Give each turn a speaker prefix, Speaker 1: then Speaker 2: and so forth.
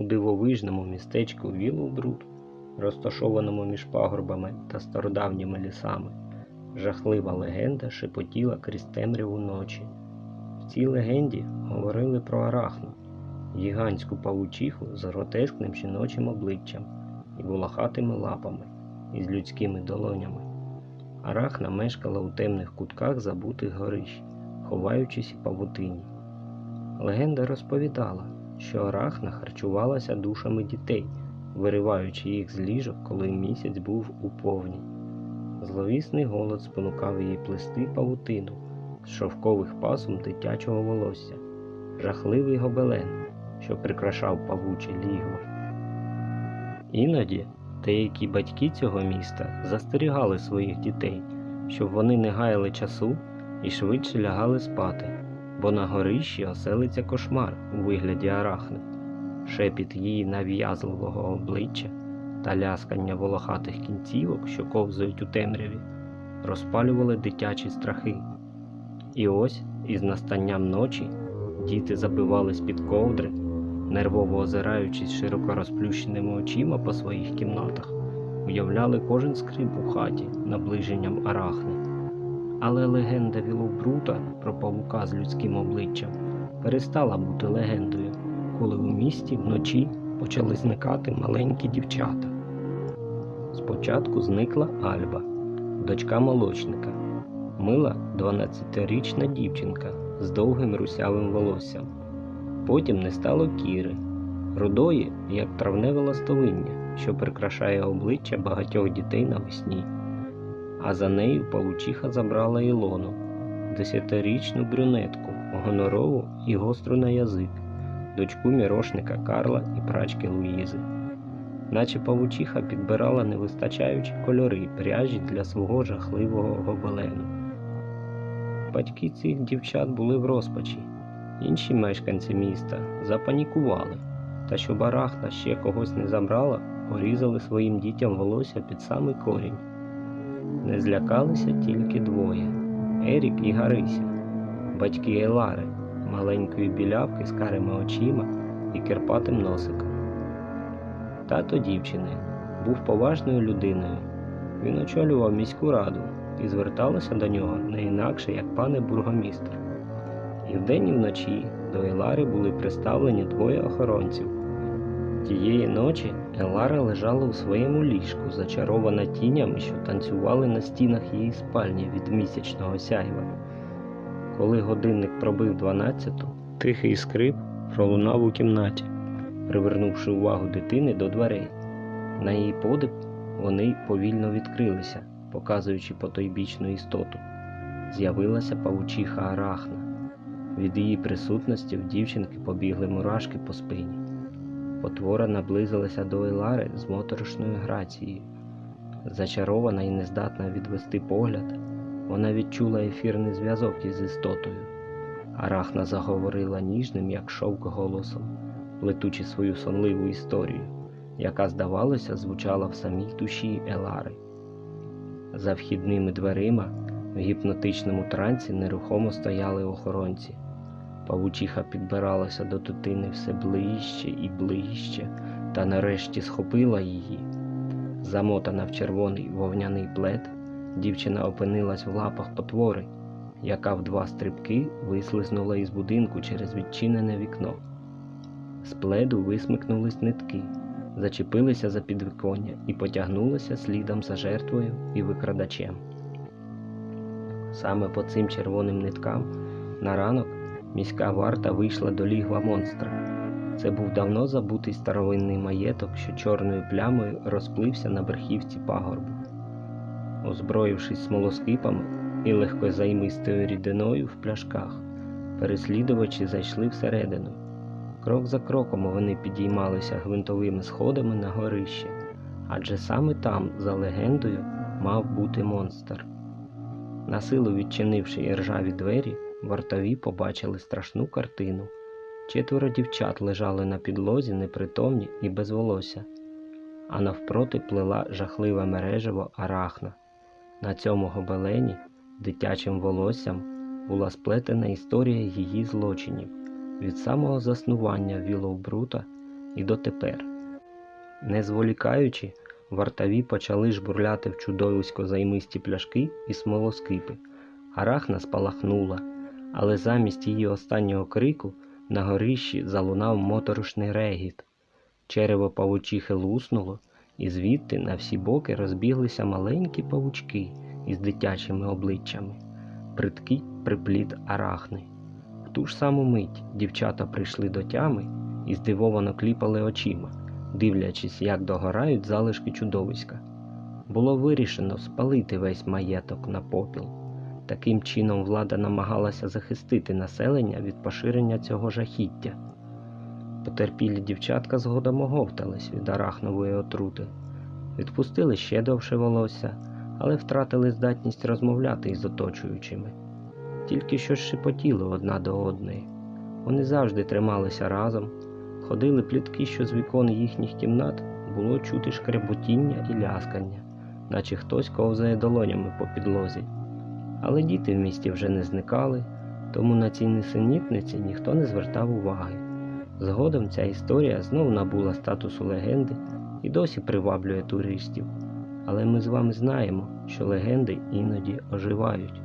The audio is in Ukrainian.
Speaker 1: у дивовижному містечку Віллбруд, розташованому між пагорбами та стародавніми лісами, жахлива легенда шепотіла крізь темряву ночі. В цій легенді говорили про Арахну, гігантську павучиху з гротескним жіночим обличчям і волохатими лапами із людськими долонями. Арахна мешкала у темних кутках забутих горищ, ховаючись у павутині. Легенда розповідала, що Арахна харчувалася душами дітей, вириваючи їх з ліжок, коли місяць був у повні. Зловісний голод спонукав її плести павутину з шовкових пасом дитячого волосся, жахливий гобелен, що прикрашав павуче лігво. Іноді деякі батьки цього міста застерігали своїх дітей, щоб вони не гаяли часу і швидше лягали спати, бо на горищі оселиться кошмар у вигляді арахни, шепіт її нав'язливого обличчя та ляскання волохатих кінцівок, що ковзають у темряві, розпалювали дитячі страхи. І ось із настанням ночі діти забивались під ковдри, нервово озираючись широко розплющеними очима по своїх кімнатах, уявляли кожен скрип у хаті наближенням арахни. Але легенда Вілобрута про павука з людським обличчям перестала бути легендою, коли у місті вночі почали зникати маленькі дівчата. Спочатку зникла Альба, дочка молочника, мила 12-річна дівчинка з довгим русявим волоссям. Потім не стало Кіри, рудої, як травневе ластовиння, що прикрашає обличчя багатьох дітей навесні. А за нею павучиха забрала Ілону, десятирічну брюнетку, гонорову і гостру на язик, дочку мірошника Карла і прачки Луїзи. Наче павучиха підбирала невистачаючі кольори пряжі для свого жахливого гобелену. Батьки цих дівчат були в розпачі. Інші мешканці міста запанікували, та щоб Арахна ще когось не забрала, порізали своїм дітям волосся під самий корінь. Не злякалися тільки двоє Ерік і Гарися, батьки Елари, маленької білявки з карими очима і кирпатим носиком. Тато дівчини був поважною людиною. Він очолював міську раду і зверталося до нього не інакше, як пане бургомістр. І вдень і вночі до Елари були приставлені двоє охоронців. Тієї ночі Елара лежала у своєму ліжку, зачарована тінями, що танцювали на стінах її спальні від місячного сяйва. Коли годинник пробив дванадцяту, тихий скрип пролунав у кімнаті, привернувши увагу дитини до дверей. На її подив вони повільно відкрилися, показуючи потойбічну істоту. З'явилася павучиха Арахна. Від її присутності в дівчинки побігли мурашки по спині. Потвора наблизилася до Елари з моторошною грацією. Зачарована і нездатна відвести погляд, вона відчула ефірний зв'язок із істотою. Арахна заговорила ніжним, як шовк голосом, плетучи свою сонливу історію, яка, здавалося, звучала в самій душі Елари. За вхідними дверима в гіпнотичному трансі нерухомо стояли охоронці. Павучиха підбиралася до дитини все ближче і ближче, та нарешті схопила її. Замотана в червоний вовняний плед, дівчина опинилась в лапах потвори, яка в два стрибки вислизнула із будинку через відчинене вікно. З пледу висмикнулись нитки, зачепилися за підвіконня і потягнулися слідом за жертвою і викрадачем. Саме по цим червоним ниткам на ранок міська варта вийшла до лігва монстра. Це був давно забутий старовинний маєток, що чорною плямою розплився на верхівці пагорбу. Озброївшись смолоскипами і легкозаймистою рідиною в пляшках, переслідувачі зайшли всередину. Крок за кроком вони підіймалися гвинтовими сходами на горище, адже саме там, за легендою, мав бути монстр. Насилу відчинивши іржаві двері, вартові побачили страшну картину. Четверо дівчат лежали на підлозі непритомні і без волосся, а навпроти плела жахливе мережево арахна. На цьому гобелені дитячим волоссям була сплетена історія її злочинів від самого заснування Віловбрута і дотепер. Не зволікаючи, вартові почали жбурляти в чудовисько займисті пляшки і смолоскипи. Арахна спалахнула, але замість її останнього крику на горищі залунав моторошний регіт. Черево павучихи луснуло, і звідти на всі боки розбіглися маленькі павучки із дитячими обличчями. Придкий припліт арахни. В ту ж саму мить дівчата прийшли до тями і здивовано кліпали очима, дивлячись, як догорають залишки чудовиська. Було вирішено спалити весь маєток на попіл. Таким чином влада намагалася захистити населення від поширення цього жахіття. Потерпілі дівчатка згодом оговтались від арахнової отрути, відпустили ще довше волосся, але втратили здатність розмовляти із оточуючими. Тільки що шепотіли одна до одної. Вони завжди трималися разом, ходили плітки, що з вікон їхніх кімнат було чути шкребутіння і ляскання, наче хтось ковзає долонями по підлозі. Але діти в місті вже не зникали, тому на ці несенітниці ніхто не звертав уваги. Згодом ця історія знов набула статусу легенди і досі приваблює туристів. Але ми з вами знаємо, що легенди іноді оживають.